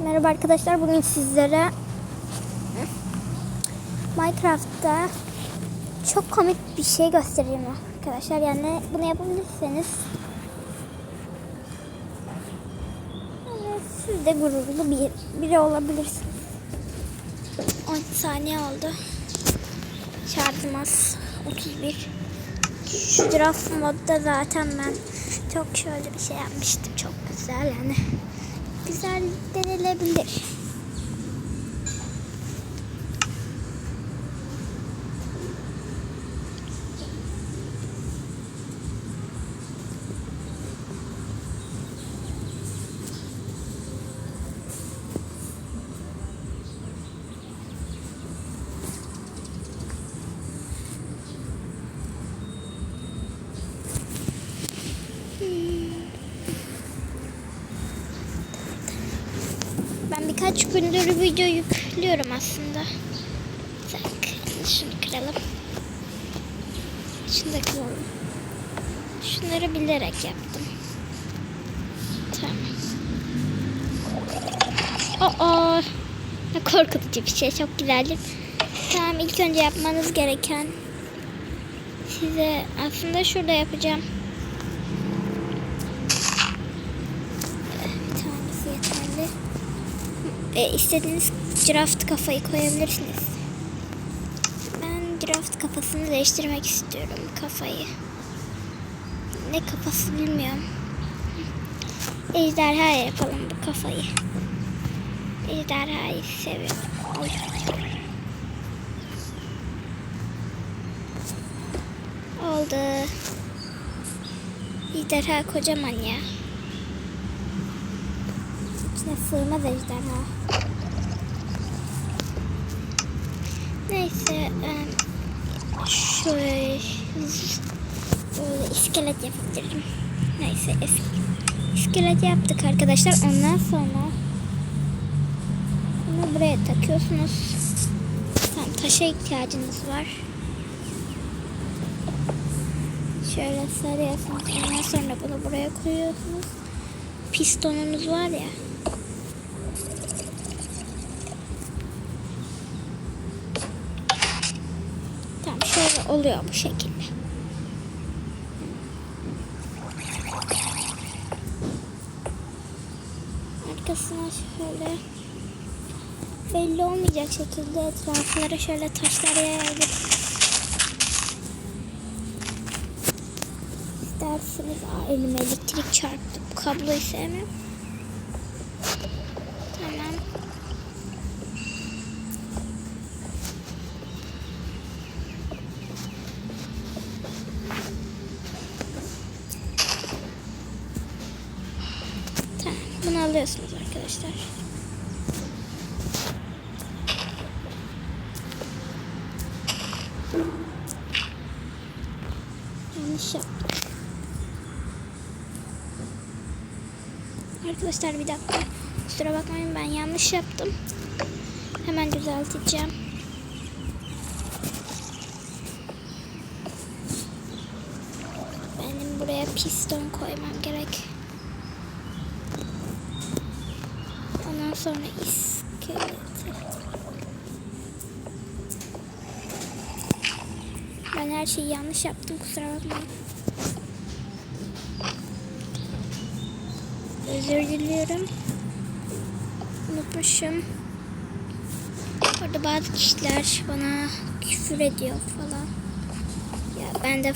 Merhaba arkadaşlar. Bugün sizlere Minecraft'ta çok komik bir şey göstereyim arkadaşlar. Yani bunu yapabilirseniz yani siz de gururlu bir, biri olabilirsiniz. 10 saniye oldu. Şarjım az. 31. Şu giraf modda zaten ben çok şöyle bir şey yapmıştım. Çok güzel yani. Güzel denilebilir. Ben birkaç gündür video yüklüyorum aslında. Tak, şunu kıralım. Şunu da kıralım. Şunları bilerek yaptım. Tamam. Aa, ne korkutucu bir şey. Çok güzeldi. Tamam ilk önce yapmanız gereken size aslında şurada yapacağım. E, istediğiniz draft kafayı koyabilirsiniz. Ben draft kafasını değiştirmek istiyorum kafayı. Ne kafası bilmiyorum. Ejderha yapalım bu kafayı. Ejderhayı seviyorum. Oy. Oldu. Ejderha kocaman ya. İçine sığmaz ejderha. Neyse. Şöyle iskelet yapabilirim. Neyse is- iskelet yaptık arkadaşlar. Ondan sonra bunu buraya takıyorsunuz. Tamam taşa ihtiyacınız var. Şöyle sarıyorsunuz. Ondan sonra bunu buraya koyuyorsunuz. Pistonunuz var ya. Tamam şöyle oluyor bu şekilde. Arkasına şöyle belli olmayacak şekilde etraflara şöyle taşlar yayabilirsiniz. İsterseniz elime elektrik çarptı. Bu kabloyu sevmiyorum. Tamam. Bunu alıyorsunuz arkadaşlar. Yanlış yaptım. Arkadaşlar bir dakika. Kusura bakmayın ben yanlış yaptım. Hemen düzelteceğim. Benim buraya piston koymam gerek. Ondan sonra iskeleti. Ben her şeyi yanlış yaptım kusura bakmayın. Özür diliyorum. Unutmuşum. Orada bazı kişiler bana küfür ediyor falan. Ya ben de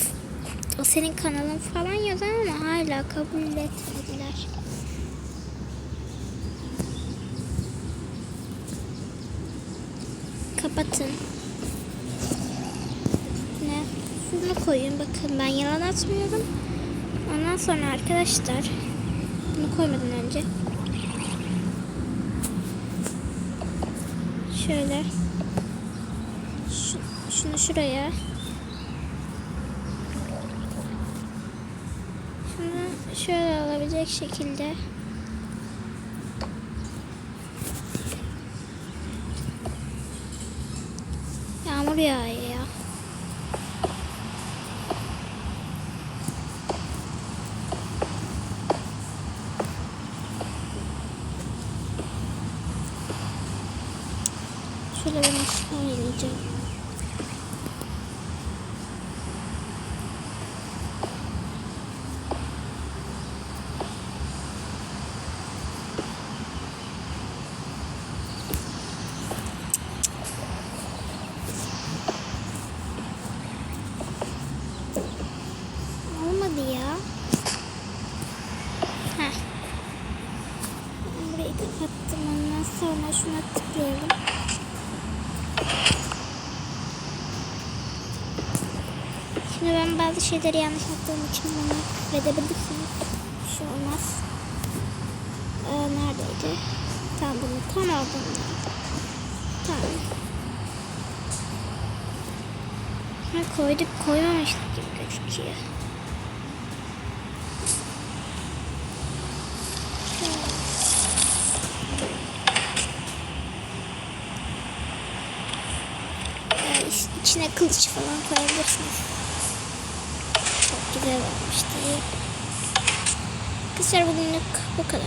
o senin kanalın falan yazar ama hala kabul etmediler. Kapatın. Ne? Bunu koyun bakın ben yalan atmıyorum. Ondan sonra arkadaşlar bunu koymadan önce şöyle şu, şunu şuraya şunu şöyle alabilecek şekilde 코리아예요. 출발 시간이 이제 kapattım. Ondan sonra şuna tıklayalım. Şimdi ben bazı şeyleri yanlış yaptığım için bana küfredebilirsiniz. Bir şey olmaz. Ee, neredeydi? Tam bunu tam aldım. Tamam. Ha, koyduk koymamıştık gibi gözüküyor. Ee, iç- içine kılıç falan koyabilirsiniz. Çok güzel olmuştu. Kızlar bugünlük bu kadar.